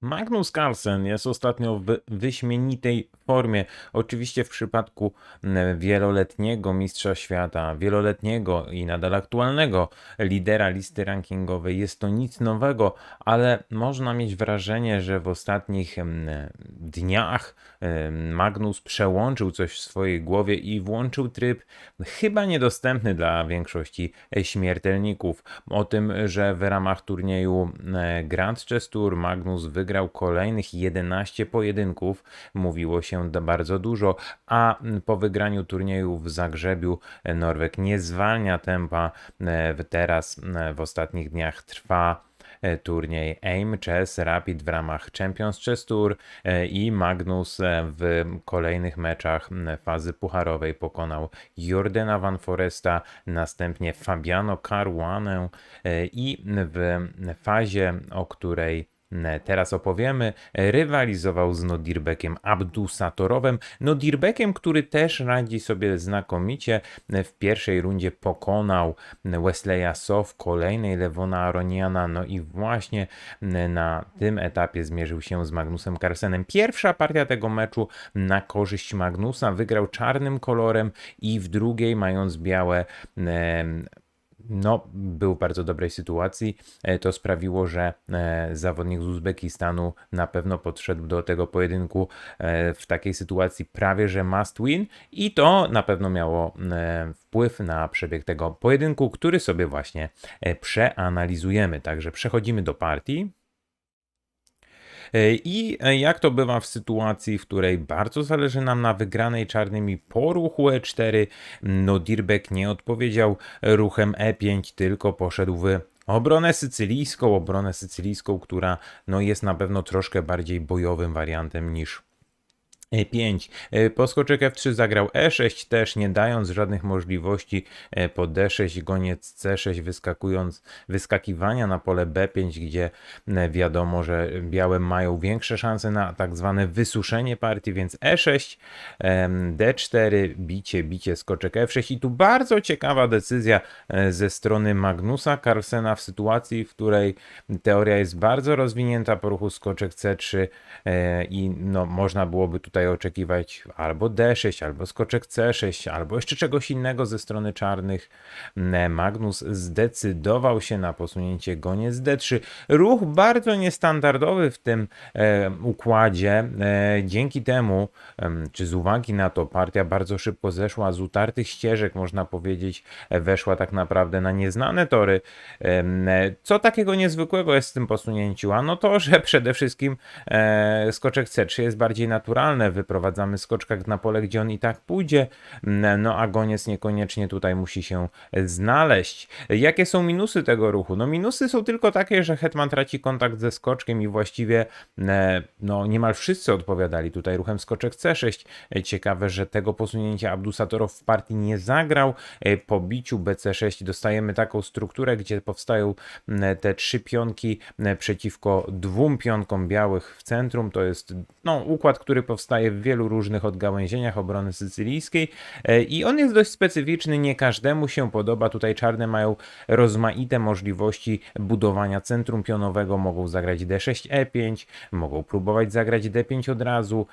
Magnus Carlsen jest ostatnio w wyśmienitej formie. Oczywiście w przypadku mm, wieloletniego mistrza świata, wieloletniego i nadal aktualnego lidera listy rankingowej jest to nic nowego, ale można mieć wrażenie, że w ostatnich mm, dniach mm, Magnus przełączył coś w swojej głowie i włączył tryb chyba niedostępny dla większości śmiertelników. O tym, że w ramach turnieju Grand Chess Tour Magnus wygrał kolejnych 11 pojedynków, mówiło się bardzo dużo, a po wygraniu turnieju w Zagrzebiu e, Norweg nie zwalnia tempa. E, Teraz e, w ostatnich dniach trwa turniej AIM Chess Rapid w ramach Champions Chess Tour i Magnus w kolejnych meczach fazy pucharowej pokonał Jordana Van Foresta, następnie Fabiano Caruanę i w fazie, o której teraz opowiemy, rywalizował z Nodirbekiem Abdusatorowem. Nodirbekiem, który też radzi sobie znakomicie. W pierwszej rundzie pokonał Wesleya So, w kolejnej Lewona Aroniana, no i właśnie na tym etapie zmierzył się z Magnusem Carlsenem. Pierwsza partia tego meczu na korzyść Magnusa wygrał czarnym kolorem i w drugiej, mając białe, no, był w bardzo dobrej sytuacji. E, To sprawiło, że e, zawodnik z Uzbekistanu na pewno podszedł do tego pojedynku e, w takiej sytuacji prawie że must win i to na pewno miało wpływ na przebieg tego pojedynku, który sobie właśnie przeanalizujemy. Także przechodzimy do partii. E, I e, jak to bywa w sytuacji, w której bardzo zależy nam na wygranej czarnymi po ruchu E4, no Dirbek nie odpowiedział ruchem E5, tylko poszedł w obronę sycylijską, obronę sycylijską, która no, jest na pewno troszkę bardziej bojowym wariantem niż E5. E, Poskoczek F3 zagrał E6 też, nie dając żadnych możliwości e, po D6, goniec C6 wyskakując, wyskakiwania na pole B5, gdzie e, wiadomo, że białe mają większe szanse na tak zwane wysuszenie partii, więc E6, em, D4, bicie, bicie, skoczek F6 i tu bardzo ciekawa decyzja e, ze strony Magnusa Carlsena w sytuacji, w której teoria jest bardzo rozwinięta po ruchu skoczek C3 e, i no, można byłoby tutaj oczekiwać albo D6, albo skoczek C6, albo jeszcze czegoś innego ze strony czarnych. Ne, Magnus zdecydował się na posunięcie goniec D3. Ruch bardzo niestandardowy w tym e, układzie. E, dzięki temu, em, czy z uwagi na to, partia bardzo szybko zeszła z utartych ścieżek, można powiedzieć, e, weszła tak naprawdę na nieznane tory. E, Co takiego niezwykłego jest w tym posunięciu? Ano to, że przede wszystkim e, skoczek C3 jest bardziej naturalne. Wyprowadzamy skoczka na pole, gdzie on i tak pójdzie, m, no a goniec niekoniecznie tutaj musi się znaleźć. Jakie są minusy tego ruchu? No minusy są tylko takie, że hetman traci kontakt ze skoczkiem i właściwie e, no niemal wszyscy odpowiadali tutaj ruchem skoczek C6. E, Ciekawe, że tego posunięcia Abdusatorow w partii nie zagrał. E, Po biciu BC6 dostajemy taką strukturę, gdzie powstają te trzy pionki przeciwko dwóm pionkom białych w centrum. To jest no, układ, który powstaje w wielu różnych odgałęzieniach obrony sycylijskiej e, i on jest dość specyficzny, nie każdemu się podoba. Tutaj czarne mają rozmaite możliwości budowania centrum pionowego, mogą zagrać D6, E5, mogą próbować zagrać D5 od razu,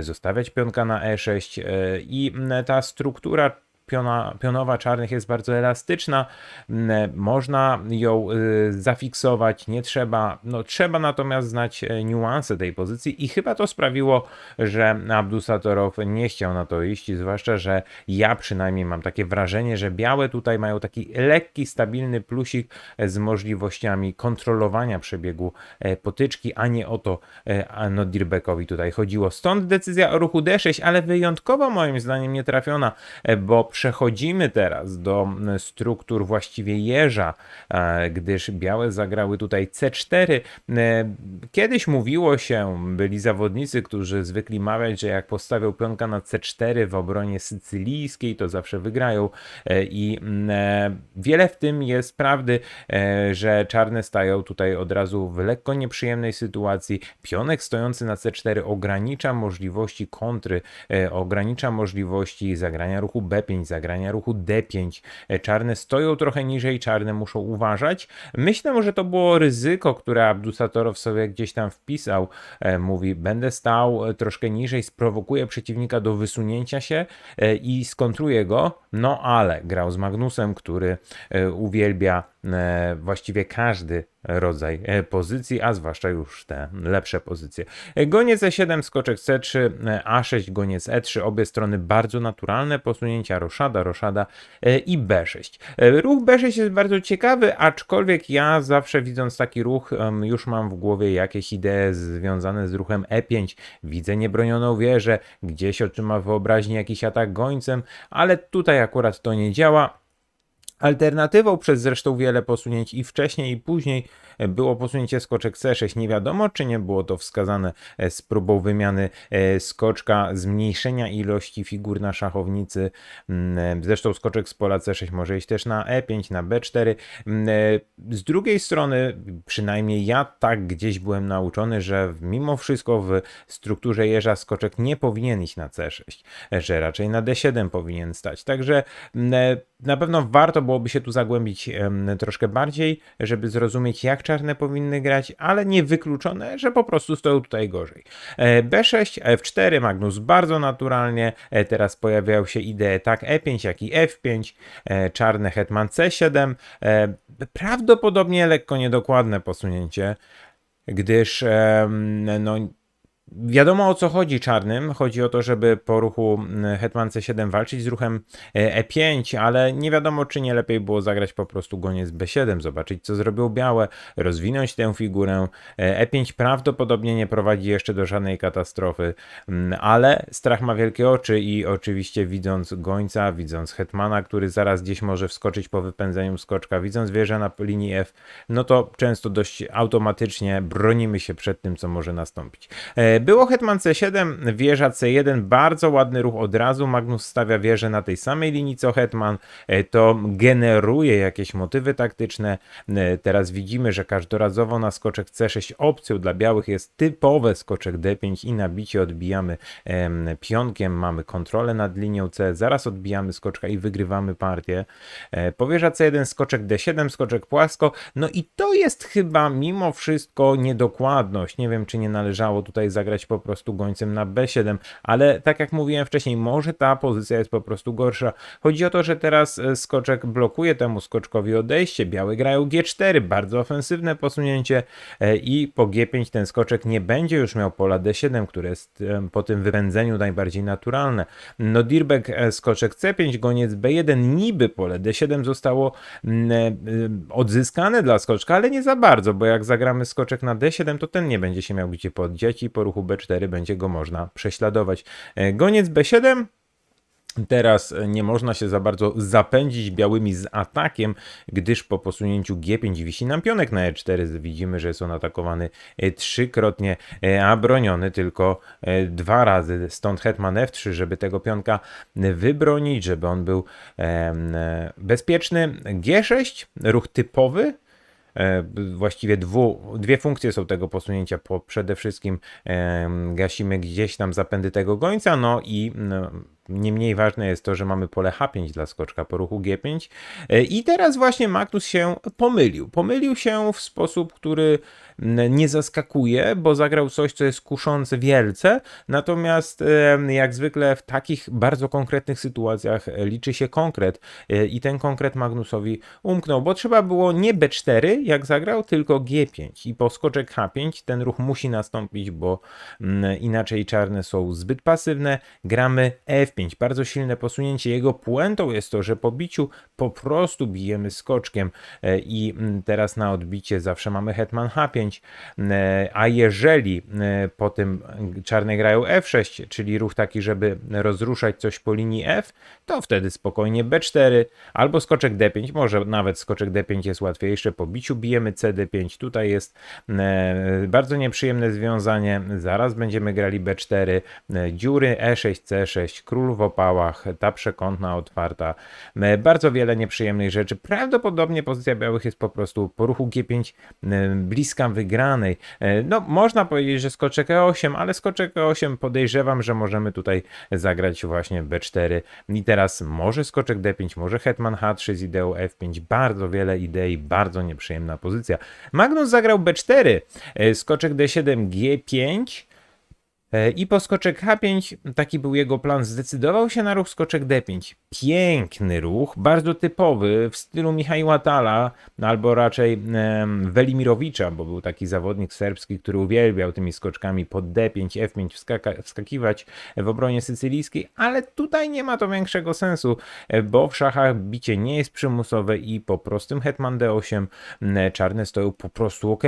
zostawiać pionka na E6 e, i ta struktura piona, pionowa czarnych jest bardzo elastyczna, m, można ją y, zafiksować, nie trzeba, no trzeba natomiast znać e, niuanse tej pozycji i chyba to sprawiło, że Abdusatorow nie chciał na to iść, zwłaszcza, że ja przynajmniej mam takie wrażenie, że białe tutaj mają taki lekki, stabilny plusik e, z możliwościami kontrolowania przebiegu e, potyczki, a nie o to e, a no Dirbekowi tutaj chodziło. Stąd decyzja o ruchu D6, ale wyjątkowo moim zdaniem nie trafiona, bo przechodzimy teraz do m, struktur właściwie jeża, e, gdyż białe zagrały tutaj C4. E, Kiedyś mówiło się, byli zawodnicy, którzy zwykli mawiać, że jak postawią pionka na C4 w obronie sycylijskiej, to zawsze wygrają E, i mm, wiele w tym jest prawdy, że czarne stają tutaj od razu w lekko nieprzyjemnej sytuacji. Pionek stojący na C4 ogranicza możliwości kontry, ogranicza możliwości zagrania ruchu B5, zagrania ruchu D5. E, Czarne stoją trochę niżej, czarne muszą uważać. Myślę, że to było ryzyko, które Abdusatorow sobie gdzieś tam wpisał. E, Mówi, będę stał e, troszkę niżej, sprowokuję przeciwnika do wysunięcia się e, i skontruję go. No ale grał z Magnusem, który uwielbia właściwie każdy rodzaj e, pozycji, a zwłaszcza już te lepsze pozycje. E, Goniec E7, skoczek C3, e, A6, goniec E3, obie strony bardzo naturalne, posunięcia roszada, roszada i B6. E, Ruch B6 jest bardzo ciekawy, aczkolwiek ja zawsze widząc taki ruch już mam w głowie jakieś idee związane z ruchem E5. Widzę niebronioną wieżę, gdzieś otrzyma wyobraźni jakiś atak gońcem, ale tutaj akurat to nie działa. Alternatywą przez zresztą wiele posunięć i wcześniej i później było posunięcie skoczek C6. Nie wiadomo, czy nie było to wskazane e, z próbą wymiany e, skoczka, zmniejszenia ilości figur na szachownicy. Mm, e, Zresztą skoczek z pola C6 może iść też na E5, na B4. Mm, Z drugiej strony, przynajmniej ja tak gdzieś byłem nauczony, że mimo wszystko w strukturze jeża skoczek nie powinien iść na C6, że raczej na D7 powinien stać. Także mm, na pewno warto byłoby się tu zagłębić troszkę bardziej, żeby zrozumieć, jak czarne powinny grać, ale nie wykluczone, że po prostu stoją tutaj gorzej. E, B6, F4, Magnus bardzo naturalnie. E, Teraz pojawiają się idee tak E5, jak i F5, e, czarne hetman C7. E, Prawdopodobnie lekko niedokładne posunięcie, gdyż no, Wiadomo o co chodzi czarnym. Chodzi o to, żeby po ruchu mm, Hetman C7 walczyć z ruchem e, E5, ale nie wiadomo, czy nie lepiej było zagrać po prostu goniec B7, zobaczyć co zrobią białe, rozwinąć tę figurę. E, E5 prawdopodobnie nie prowadzi jeszcze do żadnej katastrofy, mm, ale strach ma wielkie oczy i oczywiście widząc gońca, widząc Hetmana, który zaraz gdzieś może wskoczyć po wypędzeniu skoczka, widząc wieżę na linii F, no to często dość automatycznie bronimy się przed tym, co może nastąpić. E, Było hetman C7, wieża C1, bardzo ładny ruch od razu. Magnus stawia wieżę na tej samej linii co hetman. E, To generuje jakieś motywy taktyczne. E, Teraz widzimy, że każdorazowo na skoczek C6 opcją dla białych jest typowe skoczek D5 i nabicie odbijamy em, pionkiem, mamy kontrolę nad linią C, zaraz odbijamy skoczka i wygrywamy partię. E, Powierza C1, skoczek D7, skoczek płasko. No i to jest chyba mimo wszystko niedokładność. Nie wiem, czy nie należało tutaj zagrać po prostu gońcem na B7, ale tak jak mówiłem wcześniej, może ta pozycja jest po prostu gorsza. Chodzi o to, że teraz e, skoczek blokuje temu skoczkowi odejście. Białe grają G4, bardzo ofensywne posunięcie e, i po G5 ten skoczek nie będzie już miał pola D7, które jest em, po tym wypędzeniu najbardziej naturalne. No Dirbek e, skoczek C5, goniec B1, niby pole D7 zostało mm, e, odzyskane dla skoczka, ale nie za bardzo, bo jak zagramy skoczek na D7, to ten nie będzie się miał gdzie poddziać i po ruchu B4 będzie go można prześladować. E, Goniec B7, Teraz nie można się za bardzo zapędzić białymi z atakiem, gdyż po posunięciu G5 wisi nam pionek na E4. Widzimy, że jest on atakowany e, trzykrotnie, e, a broniony tylko e, dwa razy. Stąd hetman F3, żeby tego pionka wybronić, żeby on był e, bezpieczny. G6, ruch typowy, E, Właściwie dwu, dwie funkcje są tego posunięcia. Po, przede wszystkim gasimy gdzieś tam zapędy tego gońca, no i no, nie mniej ważne jest to, że mamy pole H5 dla skoczka po ruchu G5. E, I teraz właśnie Magnus się pomylił. Pomylił się w sposób, który nie zaskakuje, bo zagrał coś, co jest kuszące wielce. Natomiast jak zwykle w takich bardzo konkretnych sytuacjach e, liczy się konkret e, i ten konkret Magnusowi umknął, bo trzeba było nie B4 jak zagrał, tylko G5 i po skoczek H5 ten ruch musi nastąpić, bo inaczej czarne są zbyt pasywne. Gramy F5, bardzo silne posunięcie. Jego puentą jest to, że po biciu po prostu bijemy skoczkiem e, i teraz na odbicie zawsze mamy hetman H5, e, a jeżeli e, po tym czarne grają F6, czyli ruch taki, żeby rozruszać coś po linii F, to wtedy spokojnie B4 albo skoczek D5, może nawet skoczek D5 jest łatwiejszy, po biciu bijemy CD5, tutaj jest e, bardzo nieprzyjemne związanie, zaraz będziemy grali B4, e, dziury E6, C6, król w opałach, ta przekątna otwarta, bardzo wiele nieprzyjemnych rzeczy, prawdopodobnie pozycja białych jest po prostu po ruchu G5 e, bliska wygranej. E, No, można powiedzieć, że skoczek E8, ale skoczek E8 podejrzewam, że możemy tutaj zagrać właśnie B4. I teraz może skoczek D5, może hetman H3 z ideą F5. Bardzo wiele idei, bardzo nieprzyjemna pozycja. Magnus zagrał B4, e, skoczek D7, G5. E, I po skoczek H5, taki był jego plan, zdecydował się na ruch skoczek D5. Piękny ruch, bardzo typowy, w stylu Michała Tala, albo raczej Welimirowicza, bo był taki zawodnik serbski, który uwielbiał tymi skoczkami pod D5, F5 wskaka- wskakiwać w obronie sycylijskiej, ale tutaj nie ma to większego sensu, e, bo w szachach bicie nie jest przymusowe i po prostym hetman D8 m, czarne stoją po prostu ok.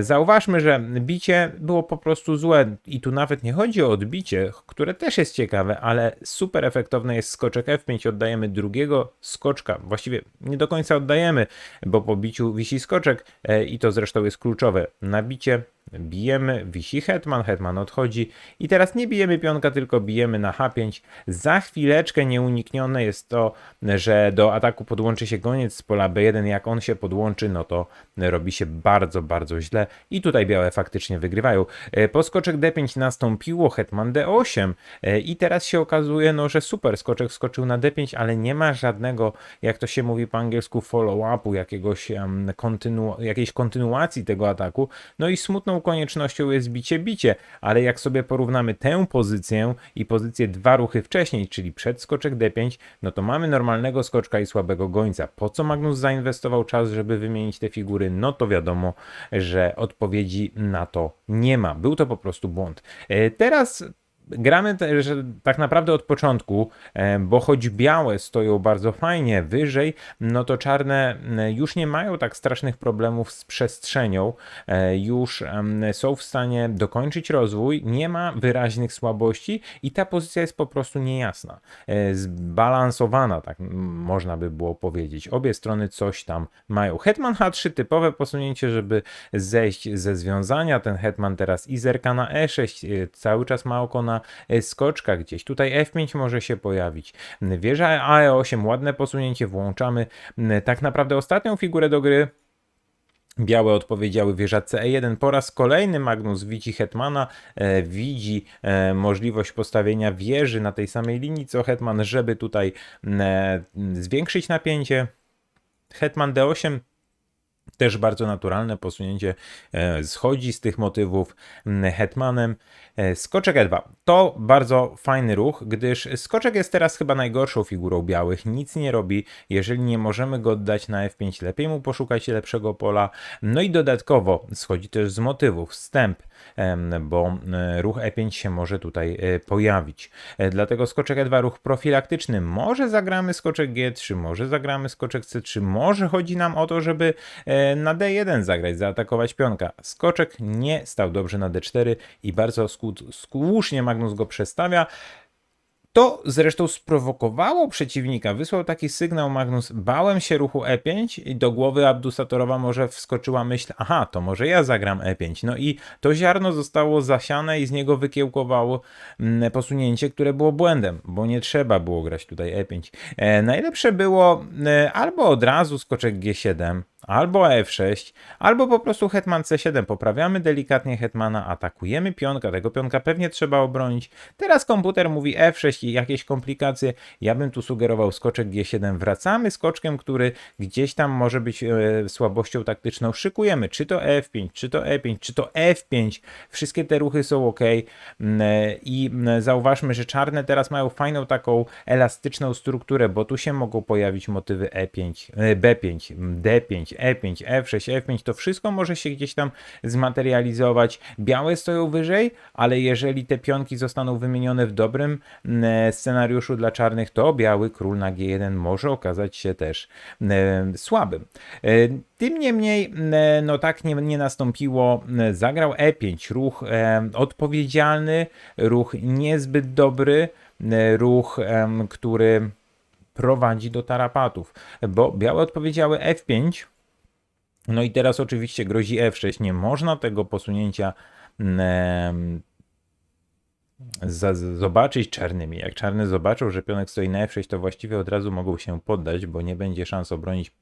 Zauważmy, że bicie było po prostu złe i tu nawet nie chodzi o odbicie, które też jest ciekawe, ale super efektowne jest skoczek F5. Oddajemy drugiego skoczka. Właściwie nie do końca oddajemy, bo po biciu wisi skoczek e, i to zresztą jest kluczowe. Na bicie bijemy, wisi hetman, hetman odchodzi i teraz nie bijemy pionka, tylko bijemy na H5. Za chwileczkę nieuniknione jest to, że do ataku podłączy się goniec z pola B1. Jak on się podłączy, no to robi się bardzo, bardzo źle i tutaj białe faktycznie wygrywają. E, Po skoczek D5 nastąpiło hetman D8 e, i teraz się okazuje, no, że super, skoczek skoczył na D5, ale nie ma żadnego, jak to się mówi po angielsku, follow-upu, jakiegoś em, kontynu- jakiejś kontynuacji tego ataku. No i smutną koniecznością jest bicie-bicie, ale jak sobie porównamy tę pozycję i pozycję dwa ruchy wcześniej, czyli przed skoczek D5, no to mamy normalnego skoczka i słabego gońca. Po co Magnus zainwestował czas, żeby wymienić te figury? No to wiadomo, że odpowiedzi na to nie ma. Był to po prostu błąd. E, Teraz gramy tak naprawdę od początku, e, bo choć białe stoją bardzo fajnie wyżej, no to czarne już nie mają tak strasznych problemów z przestrzenią, e, już są w stanie dokończyć rozwój, nie ma wyraźnych słabości i ta pozycja jest po prostu niejasna, e, zbalansowana, tak można by było powiedzieć. Obie strony coś tam mają. Hetman H3 typowe posunięcie, żeby zejść ze związania. Ten hetman teraz i zerka na E6, e, cały czas ma oko na e, skoczka gdzieś. Tutaj F5 może się pojawić. Wieża AE8, ładne posunięcie, włączamy m, tak naprawdę ostatnią figurę do gry. Białe odpowiedziały wieża CE1. Po raz kolejny Magnus widzi Hetmana, e, widzi e, możliwość postawienia wieży na tej samej linii co Hetman, żeby tutaj m, e, zwiększyć napięcie. Hetman D8 też bardzo naturalne posunięcie e, schodzi z tych motywów m, hetmanem. E, Skoczek E2 to bardzo fajny ruch, gdyż skoczek jest teraz chyba najgorszą figurą białych. Nic nie robi, jeżeli nie możemy go oddać na F5. Lepiej mu poszukać lepszego pola. No i dodatkowo schodzi też z motywów wstęp, bo e, ruch E5 się może tutaj e, pojawić. E, Dlatego skoczek E2 ruch profilaktyczny. Może zagramy skoczek G3, może zagramy skoczek C3, może chodzi nam o to, żeby na D1 zagrać, zaatakować pionka. Skoczek nie stał dobrze na D4 i bardzo słusznie Magnus go przestawia. To zresztą sprowokowało przeciwnika. Wysłał taki sygnał Magnus, bałem się ruchu E5 i do głowy Abdusatorowa może wskoczyła myśl, aha, to może ja zagram E5. No i to ziarno zostało zasiane i z niego wykiełkowało mm, posunięcie, które było błędem, bo nie trzeba było grać tutaj E5. E, najlepsze było e, albo od razu skoczek G7, albo f6, albo po prostu hetman c7, poprawiamy delikatnie hetmana, atakujemy pionka, tego pionka pewnie trzeba obronić. Teraz komputer mówi f6 i jakieś komplikacje, ja bym tu sugerował skoczek g7, wracamy skoczkiem, który gdzieś tam może być e, słabością taktyczną, szykujemy czy to f5, czy to e5, czy to f5, wszystkie te ruchy są ok. Mm, e, I mm, e, zauważmy, że czarne teraz mają fajną taką elastyczną strukturę, bo tu się mogą pojawić motywy e5, b5, d5, e5 e6 F5, to wszystko może się gdzieś tam zmaterializować. Białe stoją wyżej, ale jeżeli te pionki zostaną wymienione w dobrym mm, e, scenariuszu dla czarnych, to biały król na G1 może okazać się też mm, e, słabym. E, tym niemniej, mm, no tak nie, nie nastąpiło. Zagrał E5, ruch odpowiedzialny, ruch niezbyt dobry, ruch, który prowadzi do tarapatów, bo białe odpowiedziały F5, no i teraz oczywiście grozi F6. Nie można tego posunięcia za, zobaczyć czarnymi. Jak czarne zobaczą, że pionek stoi na F6, to właściwie od razu mogą się poddać, bo nie będzie szans obronić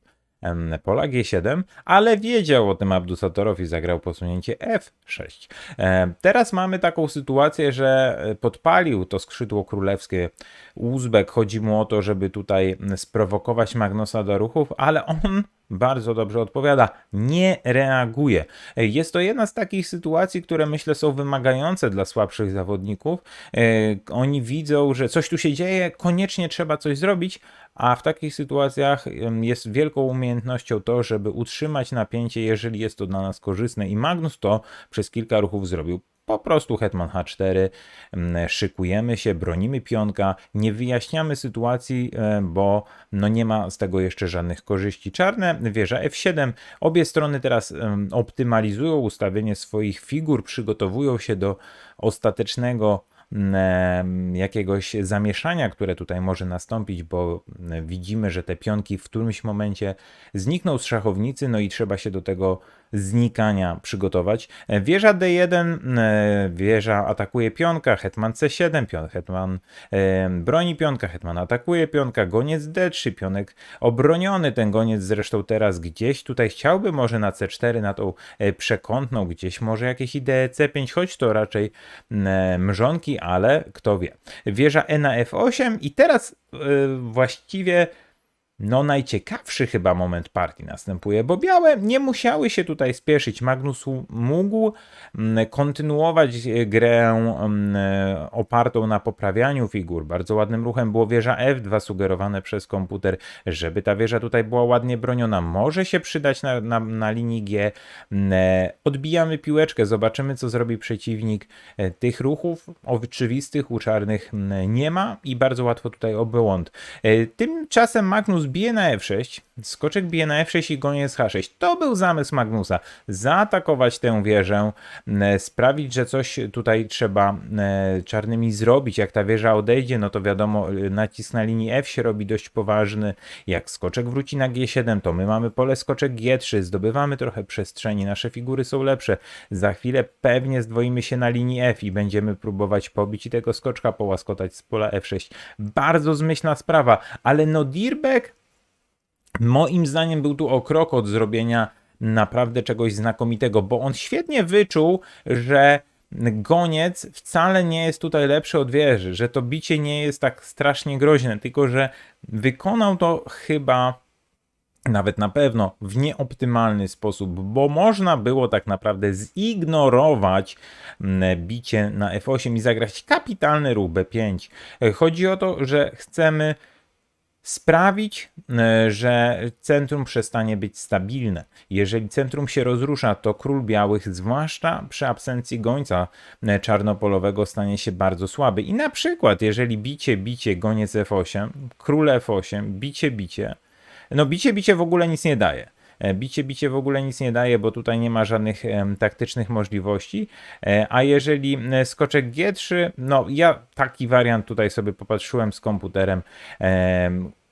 pola G7, ale wiedział o tym Abdusatorow i zagrał posunięcie F6. E, Teraz mamy taką sytuację, że e, podpalił to skrzydło królewskie Uzbek. Chodzi mu o to, żeby tutaj sprowokować Magnusa do ruchów, ale on bardzo dobrze odpowiada. Nie reaguje. Jest to jedna z takich sytuacji, które myślę są wymagające dla słabszych zawodników. Oni widzą, że coś tu się dzieje, koniecznie trzeba coś zrobić, a w takich sytuacjach jest wielką umiejętnością to, żeby utrzymać napięcie, jeżeli jest to dla nas korzystne. I Magnus to przez kilka ruchów zrobił. Po prostu Hetman H4, mm, szykujemy się, bronimy pionka, nie wyjaśniamy sytuacji, e, bo no nie ma z tego jeszcze żadnych korzyści. Czarne, wieża F7, obie strony teraz optymalizują ustawienie swoich figur, przygotowują się do ostatecznego em, jakiegoś zamieszania, które tutaj może nastąpić, bo mm, widzimy, że te pionki w którymś momencie znikną z szachownicy, no i trzeba się do tego znikania przygotować. E, Wieża D1, e, wieża atakuje pionka, hetman C7, pion, hetman e, broni pionka, hetman atakuje pionka, goniec D3, pionek obroniony, ten goniec zresztą teraz gdzieś tutaj chciałby może na C4, na tą przekątną, gdzieś może jakieś idee C5, choć to raczej mrzonki, ale kto wie. Wieża E na F8 i teraz właściwie no, najciekawszy chyba moment partii następuje, bo białe nie musiały się tutaj spieszyć. Magnus mógł mm, kontynuować e, grę mm, e, opartą na poprawianiu figur. Bardzo ładnym ruchem było wieża F2 sugerowane przez komputer, żeby ta wieża tutaj była ładnie broniona. Może się przydać na, na, na linii G. Mm, e, Odbijamy piłeczkę, zobaczymy co zrobi przeciwnik. Tych ruchów oczywistych u czarnych nie ma i bardzo łatwo tutaj o Tymczasem Magnus bije na F6, skoczek bije na F6 i goniec H6. To był zamysł Magnusa. Zaatakować tę wieżę, m, sprawić, że coś tutaj trzeba m, czarnymi zrobić. Jak ta wieża odejdzie, no to wiadomo, y, nacisk na linii F się robi dość poważny. Jak skoczek wróci na G7, to my mamy pole skoczek G3, zdobywamy trochę przestrzeni, nasze figury są lepsze. Za chwilę pewnie zdwoimy się na linii F i będziemy próbować pobić i tego skoczka połaskotać z pola F6. Bardzo zmyślna sprawa, ale no Dirbek moim zdaniem był tu o krok od zrobienia naprawdę czegoś znakomitego, bo on świetnie wyczuł, że goniec wcale nie jest tutaj lepszy od wieży, że to bicie nie jest tak strasznie groźne, tylko że wykonał to chyba nawet na pewno w nieoptymalny sposób, bo można było tak naprawdę zignorować mm, bicie na F8 i zagrać kapitalny ruch B5. Chodzi o to, że chcemy sprawić, e, że centrum przestanie być stabilne. Jeżeli centrum się rozrusza, to król białych, zwłaszcza przy absencji gońca e, czarnopolowego, stanie się bardzo słaby. I na przykład, jeżeli bicie, bicie, goniec F8, król F8, bicie, bicie, no bicie, bicie w ogóle nic nie daje. E, Bicie, bicie w ogóle nic nie daje, bo tutaj nie ma żadnych taktycznych możliwości. E, A jeżeli e, skoczek G3, no ja taki wariant tutaj sobie popatrzyłem z komputerem.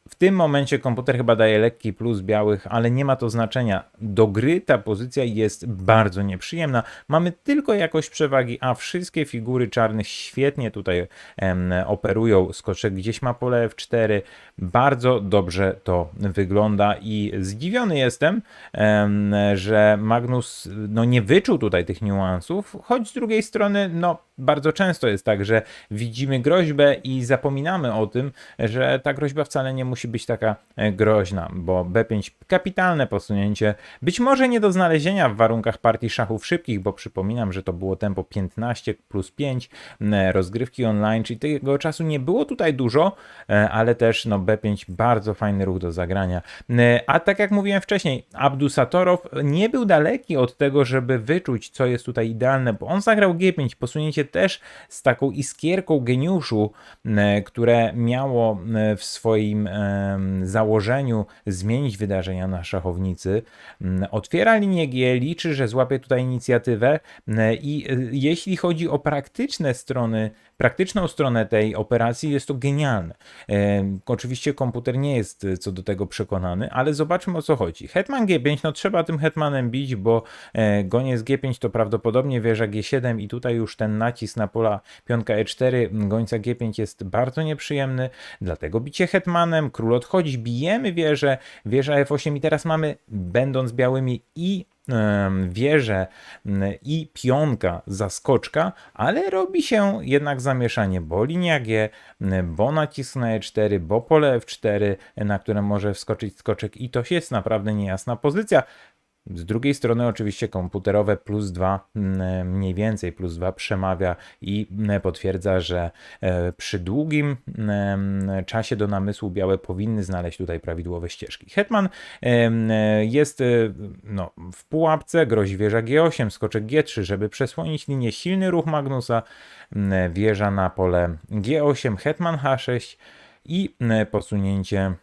W tym momencie komputer chyba daje lekki plus białych, ale nie ma to znaczenia. Do gry ta pozycja jest bardzo nieprzyjemna. Mamy tylko jakość przewagi, a wszystkie figury czarnych świetnie tutaj em, operują. Skoczek gdzieś ma pole F4. Bardzo dobrze to wygląda i zdziwiony jestem, em, że Magnus no, nie wyczuł tutaj tych niuansów, choć z drugiej strony no, bardzo często jest tak, że widzimy groźbę i zapominamy o tym, że ta groźba wcale nie musi być taka e, groźna, bo B5 kapitalne posunięcie, być może nie do znalezienia w warunkach partii szachów szybkich, bo przypominam, że to było tempo 15 plus 5 m, rozgrywki online, czyli tego czasu nie było tutaj dużo, e, ale też no B5 bardzo fajny ruch do zagrania. E, A tak jak mówiłem wcześniej, Abdusatorow nie był daleki od tego, żeby wyczuć, co jest tutaj idealne, bo on zagrał G5, posunięcie też z taką iskierką geniuszu, które miało w swoim em, założeniu zmienić wydarzenia na szachownicy. M, Otwiera linię G, liczy, że złapie tutaj inicjatywę m, i y, jeśli chodzi o praktyczne strony, praktyczną stronę tej operacji, jest to genialne. Oczywiście komputer nie jest y, co do tego przekonany, ale zobaczmy o co chodzi. Hetman G5, no trzeba tym hetmanem bić, bo e, goniec G5 to prawdopodobnie wieża G7 i tutaj już ten nacisk na pola pionka E4 gońca G5 jest bardzo nieprzyjemny, dlatego bicie hetmanem, król odchodzi, bijemy wieżę, wieża F8 i teraz mamy, będąc białymi i wieżę i pionka zaskoczka, ale robi się jednak zamieszanie, bo linia G, bo nacisk na E4, bo pole F4, na które może wskoczyć skoczek i to jest naprawdę niejasna pozycja. Z drugiej strony oczywiście komputerowe plus 2 mniej więcej plus 2 przemawia i m, potwierdza, że e, przy długim em, czasie do namysłu białe powinny znaleźć tutaj prawidłowe ścieżki. Hetman e, jest e, no, w pułapce, grozi wieża G8, skoczek G3, żeby przesłonić linię, silny ruch Magnusa, wieża na pole G8, hetman H6 i posunięcie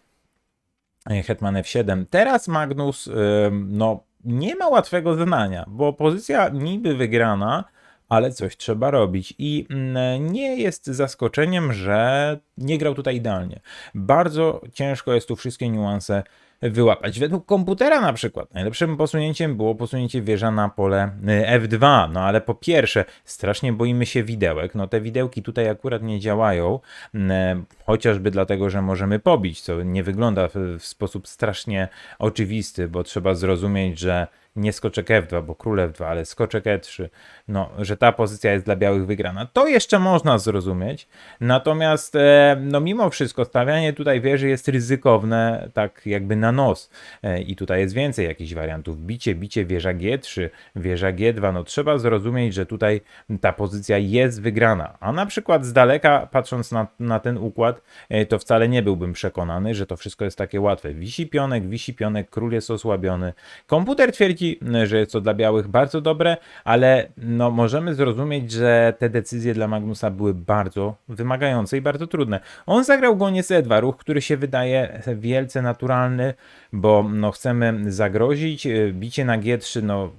hetman F7. Teraz Magnus no, nie ma łatwego zadania, bo pozycja niby wygrana, ale coś trzeba robić. I mm, nie jest zaskoczeniem, że nie grał tutaj idealnie. Bardzo ciężko jest tu wszystkie niuanse wyłapać. Według komputera na przykład najlepszym posunięciem było posunięcie wieża na pole y, F2. No ale po pierwsze, strasznie boimy się widełek. No te widełki tutaj akurat nie działają, mm, chociażby dlatego, że możemy pobić, co nie wygląda w sposób strasznie oczywisty, bo trzeba zrozumieć, że nie skoczek F2, bo król F2, ale skoczek E3, no, że ta pozycja jest dla białych wygrana. To jeszcze można zrozumieć, natomiast e, no mimo wszystko stawianie tutaj wieży jest ryzykowne, tak jakby na nos e, i tutaj jest więcej jakichś wariantów. Bicie, bicie, wieża G3, wieża G2, no trzeba zrozumieć, że tutaj ta pozycja jest wygrana, a na przykład z daleka patrząc na, na ten układ, e, to wcale nie byłbym przekonany, że to wszystko jest takie łatwe. Wisi pionek, wisi pionek, król jest osłabiony. Komputer twierdzi, że jest to dla białych bardzo dobre, ale no, możemy zrozumieć, że te decyzje dla Magnusa były bardzo wymagające i bardzo trudne. On zagrał goniec E2, ruch, który się wydaje wielce naturalny, bo no, chcemy zagrozić. Bicie na G3, no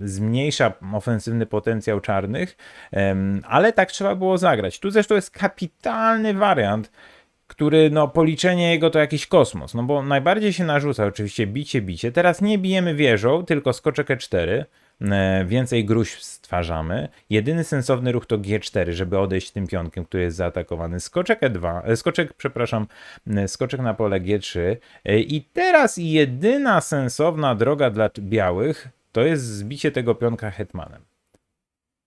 zmniejsza ofensywny potencjał czarnych, ale tak trzeba było zagrać. Tu zresztą jest kapitalny wariant, który no policzenie jego to jakiś kosmos, no bo najbardziej się narzuca oczywiście bicie, bicie. Teraz nie bijemy wieżą, tylko skoczek E4, e, więcej gruźb stwarzamy. Jedyny sensowny ruch to G4, żeby odejść tym pionkiem, który jest zaatakowany. Skoczek E2, e, skoczek, przepraszam, e, skoczek na pole G3 e, i teraz jedyna sensowna droga dla białych to jest zbicie tego pionka hetmanem.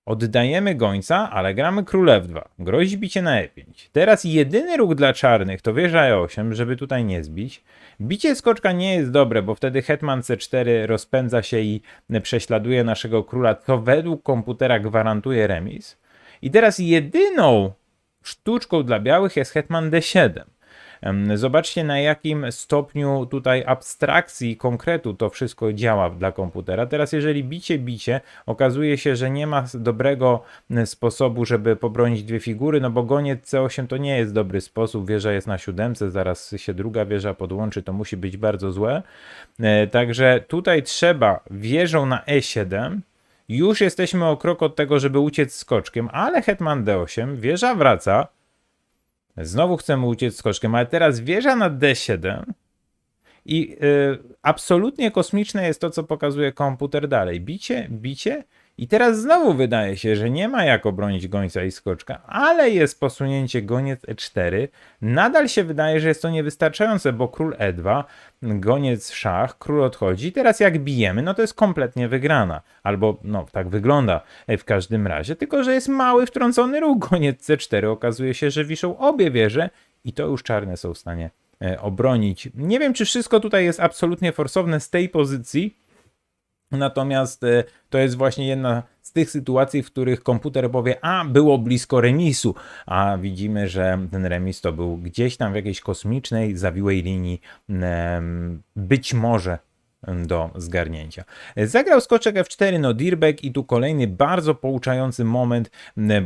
Oddajemy gońca, ale gramy król F2. Grozi bicie na E5. Teraz jedyny ruch dla czarnych to wieża E8, żeby tutaj nie zbić. Bicie skoczka nie jest dobre, bo wtedy hetman C4 rozpędza się i prześladuje naszego króla, co według komputera gwarantuje remis. I teraz jedyną sztuczką dla białych jest hetman D7. Zobaczcie na jakim stopniu tutaj abstrakcji konkretu to wszystko działa dla komputera. Teraz jeżeli bicie, bicie, okazuje się, że nie ma dobrego sposobu, żeby pobronić dwie figury, no bo goniec C8 to nie jest dobry sposób, wieża jest na siódemce, zaraz się druga wieża podłączy, to musi być bardzo złe. E, Także tutaj trzeba wieżą na E7, już jesteśmy o krok od tego, żeby uciec skoczkiem, ale hetman D8, wieża wraca, Znowu chcemy uciec skoczkiem, ale teraz wieża na D7 i y, absolutnie kosmiczne jest to, co pokazuje komputer dalej. Bicie, bicie i teraz znowu wydaje się, że nie ma jak obronić gońca i skoczka, ale jest posunięcie goniec E4. Nadal się wydaje, że jest to niewystarczające, bo król E2, goniec szach, król odchodzi. Teraz jak bijemy, no to jest kompletnie wygrana. Albo no tak wygląda w każdym razie, tylko że jest mały wtrącony ruch goniec C4. Okazuje się, że wiszą obie wieże i to już czarne są w stanie e, obronić. Nie wiem, czy wszystko tutaj jest absolutnie forsowne z tej pozycji, Natomiast e, to jest właśnie jedna z tych sytuacji, w których komputer powie, a było blisko remisu, a widzimy, że ten remis to był gdzieś tam w jakiejś kosmicznej, zawiłej linii, być może do zgarnięcia. Zagrał skoczek F4, no Dirbeck i tu kolejny bardzo pouczający moment,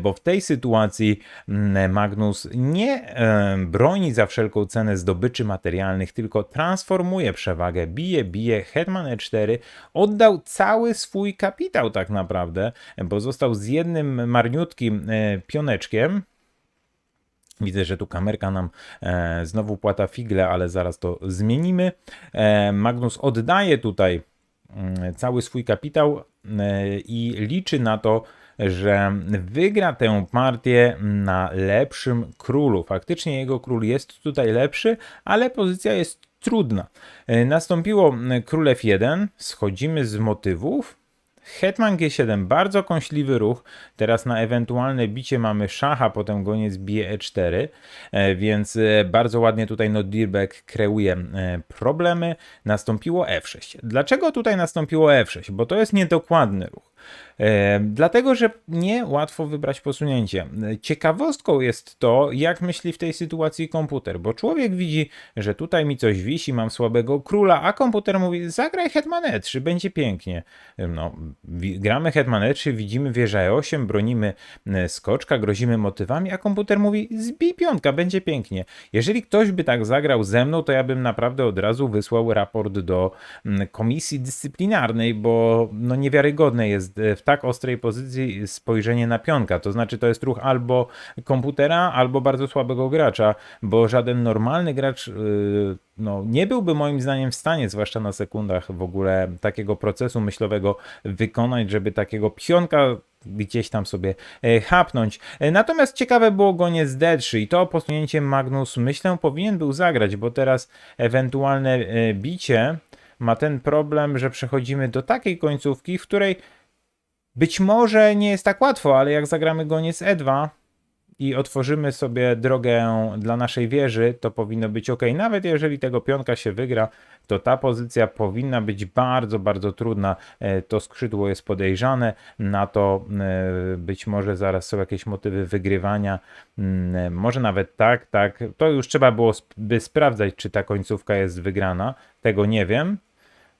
bo w tej sytuacji m, Magnus nie broni za wszelką cenę zdobyczy materialnych, tylko transformuje przewagę, bije, bije, hetman E4, oddał cały swój kapitał tak naprawdę, bo został z jednym marniutkim e, pioneczkiem, Widzę, że tu kamerka nam e, znowu płata figle, ale zaraz to zmienimy. E, Magnus oddaje tutaj mm, cały swój kapitał e, i liczy na to, że wygra tę partię na lepszym królu. Faktycznie jego król jest tutaj lepszy, ale pozycja jest trudna. E, Nastąpiło król F1, schodzimy z motywów. Hetman G7, bardzo kąśliwy ruch. Teraz na ewentualne bicie mamy szacha, potem goniec bije E4, e, więc e, bardzo ładnie tutaj Nodirbeck kreuje e, problemy. Nastąpiło F6. Dlaczego tutaj nastąpiło F6? Bo to jest niedokładny ruch. E, dlatego, że nie łatwo wybrać posunięcie. Ciekawostką jest to, jak myśli w tej sytuacji komputer, bo człowiek widzi, że tutaj mi coś wisi, mam słabego króla, a komputer mówi, zagraj hetman e3, będzie pięknie. No, gramy hetman e3, widzimy wieżę e8, bronimy e, skoczka, grozimy motywami, a komputer mówi, zbij piątka, będzie pięknie. Jeżeli ktoś by tak zagrał ze mną, to ja bym naprawdę od razu wysłał raport do mm, komisji dyscyplinarnej, bo no niewiarygodne jest w tak ostrej pozycji spojrzenie na pionka. To znaczy, to jest ruch albo komputera, albo bardzo słabego gracza, bo żaden normalny gracz yy, no, nie byłby moim zdaniem w stanie, zwłaszcza na sekundach, w ogóle takiego procesu myślowego wykonać, żeby takiego pionka gdzieś tam sobie e, chapnąć. E, Natomiast ciekawe było goniec D3 i to posunięcie Magnus myślę powinien był zagrać, bo teraz ewentualne e, bicie ma ten problem, że przechodzimy do takiej końcówki, w której być może nie jest tak łatwo, ale jak zagramy goniec E2 i otworzymy sobie drogę dla naszej wieży, to powinno być ok. Nawet jeżeli tego pionka się wygra, to ta pozycja powinna być bardzo, bardzo trudna. E, To skrzydło jest podejrzane, na to e, być może zaraz są jakieś motywy wygrywania. Mm, Może nawet tak, tak. To już trzeba było sp- by sprawdzać, czy ta końcówka jest wygrana. Tego nie wiem.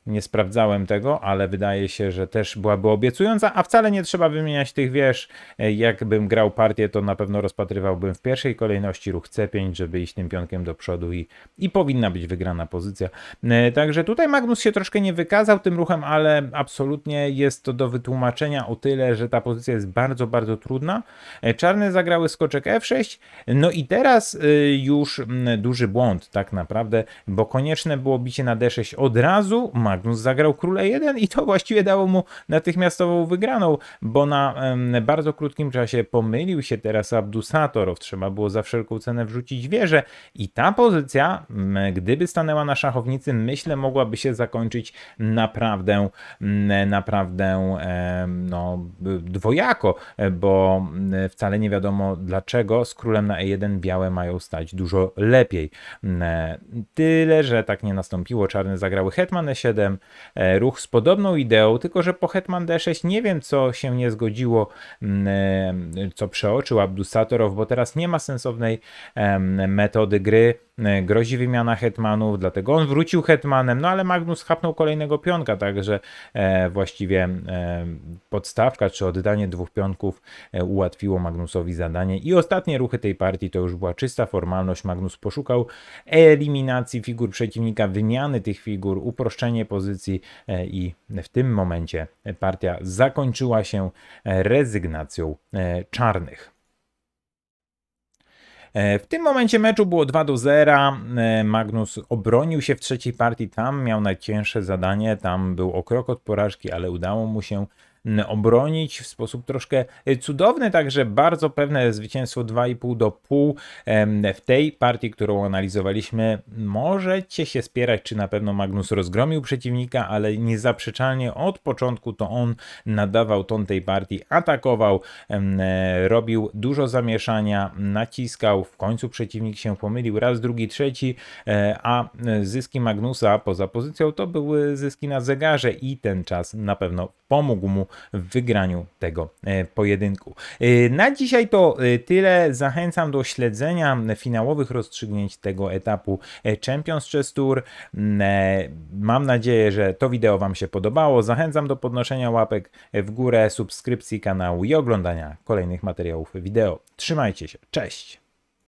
Nie sprawdzałem tego, ale wydaje się, że też byłaby obiecująca, a wcale nie trzeba wymieniać tych wież. E, Jakbym grał partię, to na pewno rozpatrywałbym w pierwszej kolejności ruch C5, żeby iść tym pionkiem do przodu i, i powinna być wygrana pozycja. E, Także tutaj Magnus się troszkę nie wykazał tym ruchem, ale absolutnie jest to do wytłumaczenia o tyle, że ta pozycja jest bardzo, bardzo trudna. E, Czarne zagrały skoczek F6, no i teraz y, już mm, duży błąd tak naprawdę, bo konieczne było bicie na D6 od razu. Magnus zagrał króle 1 i to właściwie dało mu natychmiastową wygraną, bo na em, bardzo krótkim czasie pomylił się teraz Abdusatorow. Trzeba było za wszelką cenę wrzucić wieżę i ta pozycja, m, gdyby stanęła na szachownicy, myślę, mogłaby się zakończyć naprawdę, m, naprawdę em, no, dwojako, bo wcale nie wiadomo dlaczego z królem na E1 białe mają stać dużo lepiej. Tyle, że tak nie nastąpiło. Czarne zagrały hetman E7, e, ruch z podobną ideą, tylko że po hetman D6 nie wiem, co się nie zgodziło, m, e, co przeoczył Abdusatorow, bo teraz nie ma sensownej metody gry. E, Grozi wymiana hetmanów, dlatego on wrócił hetmanem, no ale Magnus chapnął kolejnego pionka, także właściwie podstawka czy oddanie dwóch pionków ułatwiło Magnusowi zadanie. I ostatnie ruchy tej partii to już była czysta formalność. Magnus poszukał eliminacji figur przeciwnika, wymiany tych figur, uproszczenie pozycji e, i w tym momencie partia zakończyła się e, rezygnacją e, czarnych. W tym momencie meczu było 2 do 0. E, Magnus obronił się w trzeciej partii. Tam miał najcięższe zadanie. Tam był o krok od porażki, ale udało mu się obronić w sposób troszkę e, cudowny, także bardzo pewne zwycięstwo 2,5 do pół w tej partii, którą analizowaliśmy. Możecie się spierać, czy na pewno Magnus rozgromił przeciwnika, ale niezaprzeczalnie od początku to on nadawał ton tej partii, atakował, e, robił dużo zamieszania, naciskał, w końcu przeciwnik się pomylił raz, drugi, trzeci, e, a zyski Magnusa poza pozycją to były zyski na zegarze i ten czas na pewno pomógł mu w wygraniu tego e, pojedynku. E, Na dzisiaj to e, tyle. Zachęcam do śledzenia finałowych rozstrzygnięć tego etapu Champions Chess Tour. Mm, Mam nadzieję, że to wideo Wam się podobało. Zachęcam do podnoszenia łapek w górę, subskrypcji kanału i oglądania kolejnych materiałów wideo. Trzymajcie się. Cześć!